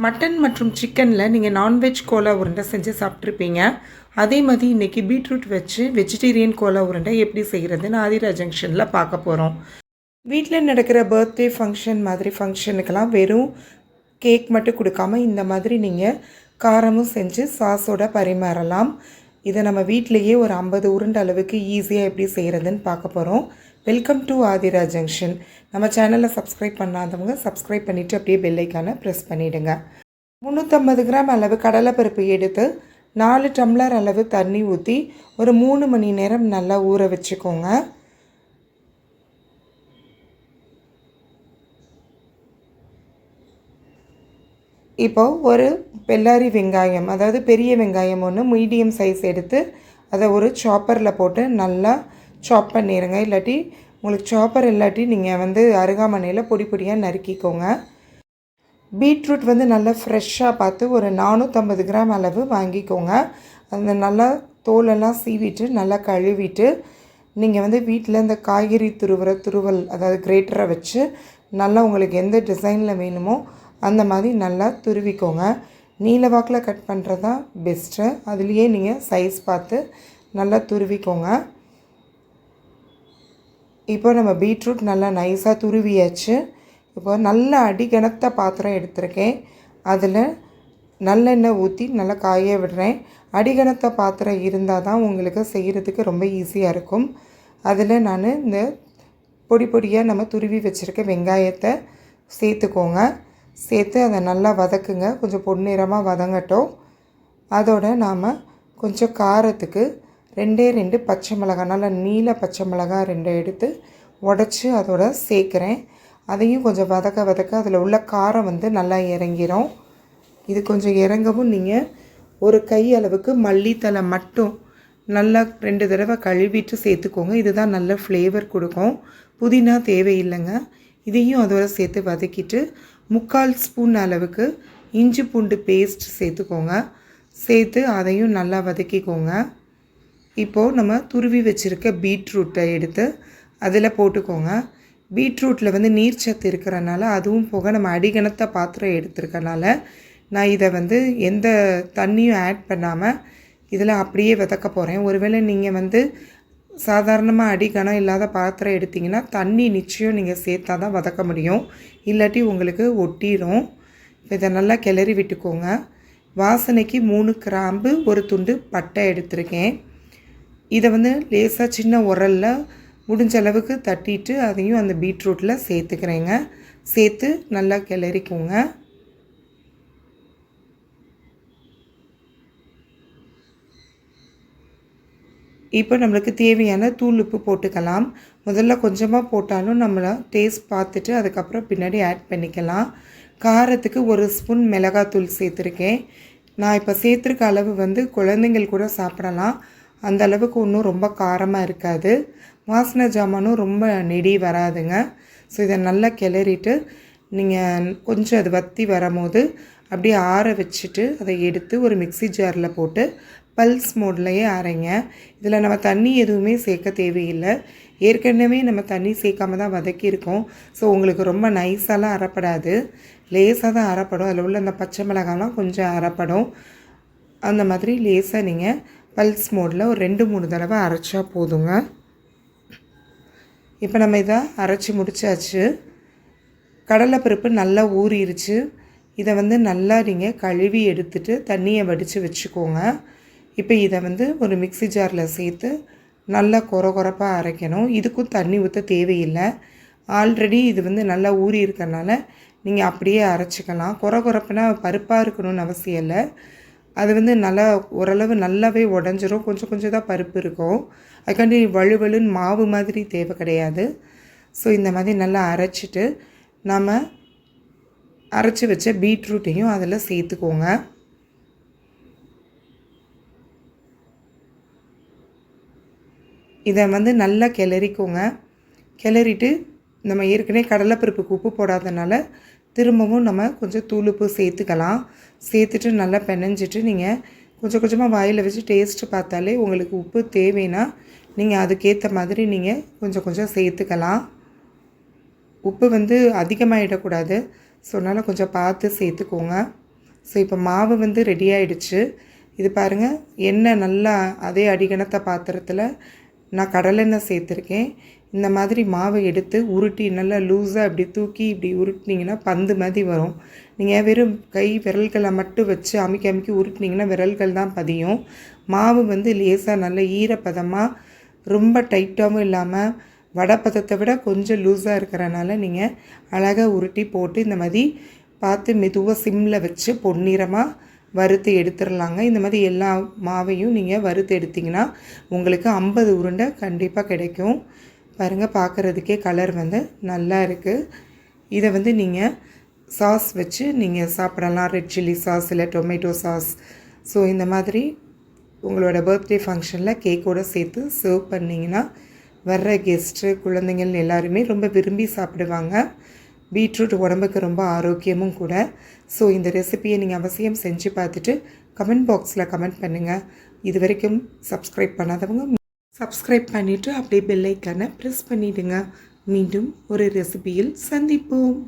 Mutton மற்றும் சிக்கனில் நீங்கள் நான்வெஜ் கோலா உருண்டை செஞ்சு சாப்பிட்ருப்பீங்க அதே மாதிரி இன்றைக்கி பீட்ரூட் வச்சு வெஜிடேரியன் கோலா உருண்டை எப்படி செய்கிறதுன்னு ஆதிரா ஜங்ஷனில் பார்க்க போகிறோம் வீட்டில் நடக்கிற பர்த்டே ஃபங்க்ஷன் மாதிரி ஃபங்க்ஷனுக்கெல்லாம் வெறும் கேக் மட்டும் கொடுக்காம இந்த மாதிரி நீங்கள் காரமும் செஞ்சு சாஸோட பரிமாறலாம். இதை நம்ம வீட்டிலையே ஒரு ஐம்பது உருண்டை அளவுக்கு ஈஸியாக எப்படி செய்கிறதுன்னு பார்க்க போகிறோம் வெல்கம் டு ஆதிரா ஜங்ஷன் நம்ம சேனலை சப்ஸ்கிரைப் பண்ணாதவங்க சப்ஸ்கிரைப் பண்ணிவிட்டு அப்படியே பெல்லைக்கான ப்ரெஸ் பண்ணிவிடுங்க முந்நூற்றம்பது கிராம் அளவு கடலைப்பருப்பு எடுத்து நாலு டம்ளர் அளவு தண்ணி ஊற்றி ஒரு மூணு மணி நேரம் நல்லா ஊற வச்சுக்கோங்க. இப்போ ஒரு பெல்லாரி வெங்காயம் அதாவது பெரிய வெங்காயம் ஒன்று மீடியம் சைஸ் எடுத்து அதை ஒரு சாப்பரில் போட்டு நல்லா சாப் பண்ணிடுங்க இல்லாட்டி உங்களுக்கு சாப்பர் இல்லாட்டி நீங்கள் வந்து அருகாமனையில் பொடி பொடியாக நறுக்கிக்கோங்க. பீட்ரூட் வந்து நல்லா ஃப்ரெஷ்ஷாக பார்த்து ஒரு நானூற்றம்பது கிராம் அளவு வாங்கிக்கோங்க. அந்த நல்லா தோலெல்லாம் சீவிட்டு நல்லா கழுவிட்டு நீங்கள் வந்து வீட்டில் இந்த காய்கறி துருவுற துருவல் அதாவது கிரேட்டரை வச்சு நல்லா உங்களுக்கு எந்த டிசைனில் வேணுமோ அந்த மாதிரி நல்லா துருவிக்கோங்க. நீல வாக்கில் கட் பண்ணுறது தான் பெஸ்ட்டு அதுலேயே நீங்கள் சைஸ் பார்த்து நல்லா துருவிக்கோங்க. இப்போ நம்ம பீட்ரூட் நல்லா நைஸாக துருவியாச்சு. இப்போ நல்ல அடிகனத்த பாத்திரம் எடுத்திருக்கேன். அதில் நல்லெண்ணெய் ஊற்றி நல்லா காய விடுறேன். அடிகணத்த பாத்திரம் இருந்தால் தான் உங்களுக்கு செய்கிறதுக்கு ரொம்ப ஈஸியாக இருக்கும். அதில் நான் இந்த பொடி பொடியாக நம்ம துருவி வச்சுருக்க வெங்காயத்தை சேர்த்துக்கோங்க. சேர்த்து அதை நல்லா வதக்குங்க. கொஞ்சம் பொன்னிறமாக வதங்கட்டும். அதோட நாம் கொஞ்சம் காரத்துக்கு ரெண்டே ரெண்டு பச்சை மிளகாய் நல்லா நீல பச்சை மிளகாய் ரெண்டு எடுத்து உடச்சி அதோட சேர்க்குறேன். அதையும் கொஞ்சம் வதக்க வதக்க அதில் உள்ள காரம் வந்து நல்லா இறங்கிடும் இது கொஞ்சம் இறங்கவும் நீங்கள் ஒரு கை அளவுக்கு மல்லித்தலை மட்டும் நல்லா ரெண்டு தடவை கழுவிட்டு சேர்த்துக்கோங்க. இதுதான் நல்ல ஃப்ளேவர் கொடுக்கும். புதினா தேவையில்லைங்க. இதையும் அதோட சேர்த்து வதக்கிட்டு முக்கால் ஸ்பூன் அளவுக்கு இஞ்சி பூண்டு பேஸ்ட் சேர்த்துக்கோங்க. சேர்த்து அதையும் நல்லா வதக்கிக்கோங்க. இப்போது நம்ம துருவி வச்சுருக்க பீட்ரூட்டை எடுத்து அதில் போட்டுக்கோங்க. பீட்ரூட்டில் வந்து நீர்ச்சத்து இருக்கிறனால அதுவும் போக நம்ம அடிகனத்த பாத்திரம் எடுத்துருக்கனால நான் இதை வந்து எந்த தண்ணியும் ஆட் பண்ணாமல் இதில் அப்படியே வதக்க போகிறேன் ஒருவேளை நீங்கள் வந்து சாதாரணமாக அடிகனம் இல்லாத பாத்திரம் எடுத்திங்கன்னா தண்ணி நிச்சயம் நீங்கள் சேர்த்தா தான் வதக்க முடியும். இல்லாட்டி உங்களுக்கு ஒட்டிடும் இப்போ இதை நல்லா கிளறி விட்டுக்கோங்க. வாசனைக்கு மூணு கிராம்பு ஒரு துண்டு பட்டை எடுத்திருக்கேன். இதை வந்து லேசாக சின்ன உரலில் முடிஞ்ச அளவுக்கு தட்டிட்டு அதையும் அந்த பீட்ரூட்டில் சேர்த்துக்கிறேங்க. சேர்த்து நல்லா கிளறிக்கோங்க. இப்போ நம்மளுக்கு தேவையான தூள் உப்பு போட்டுக்கலாம். முதல்ல கொஞ்சமாக போட்டாலும் நம்மளை டேஸ்ட் பார்த்துட்டு அதுக்கப்புறம் பின்னாடி ஆட் பண்ணிக்கலாம். காரத்துக்கு ஒரு ஸ்பூன் மிளகாத்தூள் சேர்த்துருக்கேன். நான் இப்போ சேர்த்துருக்க அளவு வந்து குழந்தைங்கள் கூட சாப்பிடலாம். அந்த அளவுக்கு ஒன்றும் ரொம்ப காரமாக இருக்காது. வாசனை ஜாமானும் ரொம்ப நெடி வராதுங்க. ஸோ இதை நல்லா கிளறிட்டு நீங்கள் கொஞ்சம் அது வத்தி வரும்போது அப்படியே ஆற வச்சுட்டு அதை எடுத்து ஒரு மிக்சி ஜாரில் போட்டு பல்ஸ் மோட்லேயே அரைங்க. இதில் நம்ம தண்ணி எதுவுமே சேர்க்க தேவையில்லை. ஏற்கனவே நம்ம தண்ணி சேர்க்காம தான் வதக்கியிருக்கோம். ஸோ உங்களுக்கு ரொம்ப நைஸாலாம் அறப்படாது. லேசாக தான் அரைப்படும் அதில் உள்ள அந்த பச்சை மிளகாலாம் கொஞ்சம் அரைப்படும் அந்த மாதிரி லேசாக நீங்கள் பல்ஸ் மோடில் ஒரு ரெண்டு மூணு தடவை அரைச்சா போதுங்க. இப்போ நம்ம இதை அரைச்சி முடிச்சாச்சு. கடலைப்பருப்பு நல்லா ஊறிடுச்சு இதை வந்து நல்லா நீங்கள் கழுவி எடுத்துட்டு தண்ணியை வடித்து வச்சுக்கோங்க. இப்போ இதை வந்து ஒரு மிக்சி ஜாரில் சேர்த்து நல்லா கொர கொரப்பாக அரைக்கணும். இதுக்கும் தண்ணி ஊற்ற தேவையில்லை. ஆல்ரெடி இது வந்து நல்லா ஊறி இருக்கிறனால நீங்கள் அப்படியே அரைச்சிக்கலாம். கொர கொரப்புனா பருப்பாக இருக்கணும்னு அவசியம் இல்லை. அது வந்து நல்லா ஓரளவு நல்லாவே உடஞ்சிரும். கொஞ்சம் கொஞ்சம் தான் பருப்பு இருக்கும். அதுக்காண்டி வலுவலுன்னு மாவு மாதிரி தேவை கிடையாது. ஸோ இந்த மாதிரி நல்லா அரைச்சிட்டு நம்ம அரைச்சி வச்ச பீட்ரூட்டையும் அதில் சேர்த்துக்கோங்க. இதை வந்து நல்லா கிளறிக்கோங்க. கிளறிட்டு நம்ம ஏற்கனவே கடலைப்பருப்புக்கு உப்பு போடாதனால திரும்பவும் நம்ம கொஞ்சம் தூளுப்பு சேர்த்துக்கலாம். சேர்த்துட்டு நல்லா பெனஞ்சிட்டு நீங்கள் கொஞ்சம் கொஞ்சமாக வாயில் வச்சு டேஸ்ட்டு பார்த்தாலே உங்களுக்கு உப்பு தேவைன்னா நீங்கள் அதுக்கேற்ற மாதிரி நீங்கள் கொஞ்சம் கொஞ்சம் சேர்த்துக்கலாம். உப்பு வந்து அதிகமாகிடக்கூடாது ஸோ அதனால் கொஞ்சம் பார்த்து சேர்த்துக்கோங்க. ஸோ இப்போ மாவு வந்து ரெடி ஆகிடுச்சு இது பாருங்கள் எண்ணெய் நல்லா அதே அடிகனத்த பாத்திரத்தில் நான் கடலெண்ணெய் சேர்த்துருக்கேன். இந்த மாதிரி மாவை எடுத்து உருட்டி நல்லா லூஸாக இப்படி தூக்கி இப்படி உருட்டினீங்கன்னா பந்து மாதிரி வரும். நீங்கள் வெறும் கை விரல்களை மட்டும் வச்சு அமுக்கி அமுக்கி உருட்டினீங்கன்னா விரல்கள் தான் பதியும். மாவு வந்து லேசாக நல்ல ஈரப்பதமாக ரொம்ப டைட்டாகவும் இல்லாமல் வடைப்பதத்தை விட கொஞ்சம் லூஸாக இருக்கிறனால நீங்கள் அழகாக உருட்டி போட்டு இந்த மாதிரி பார்த்து மெதுவாக சிம்மில் வச்சு பொன்னிறமாக வறுத்து எடுத்துடலாங்க. இந்த மாதிரி எல்லா மாவையும் நீங்கள் வறுத்து எடுத்திங்கன்னா உங்களுக்கு ஐம்பது உருண்டை கண்டிப்பாக கிடைக்கும். பாருங்கள் பார்க்குறதுக்கே கலர் வந்து நல்லா இருக்குது இதை வந்து நீங்கள் சாஸ் வச்சு நீங்கள் சாப்பிடலாம். ரெட் சில்லி சாஸ் இல்லை டொமேட்டோ சாஸ் ஸோ இந்த மாதிரி உங்களோட பர்த்டே ஃபங்க்ஷனில் கேக்கோடு சேர்த்து சர்வ் பண்ணிங்கன்னா வர்ற கெஸ்ட்டு குழந்தைங்கள் எல்லாருமே ரொம்ப விரும்பி சாப்பிடுவாங்க. பீட்ரூட் உடம்புக்கு ரொம்ப ஆரோக்கியமும் கூட. ஸோ இந்த ரெசிபியை நீங்கள் அவசியம் செஞ்சு பார்த்துட்டு கமெண்ட் பாக்ஸில் கமெண்ட் பண்ணுங்கள் இது வரைக்கும் சப்ஸ்கிரைப் பண்ணாதவங்க சப்ஸ்கிரைப் பண்ணிவிட்டு அப்படியே பெல்லைக்கான ப்ரெஸ் பண்ணிவிடுங்க மீண்டும் ஒரு ரெசிபியில் சந்திப்போம்.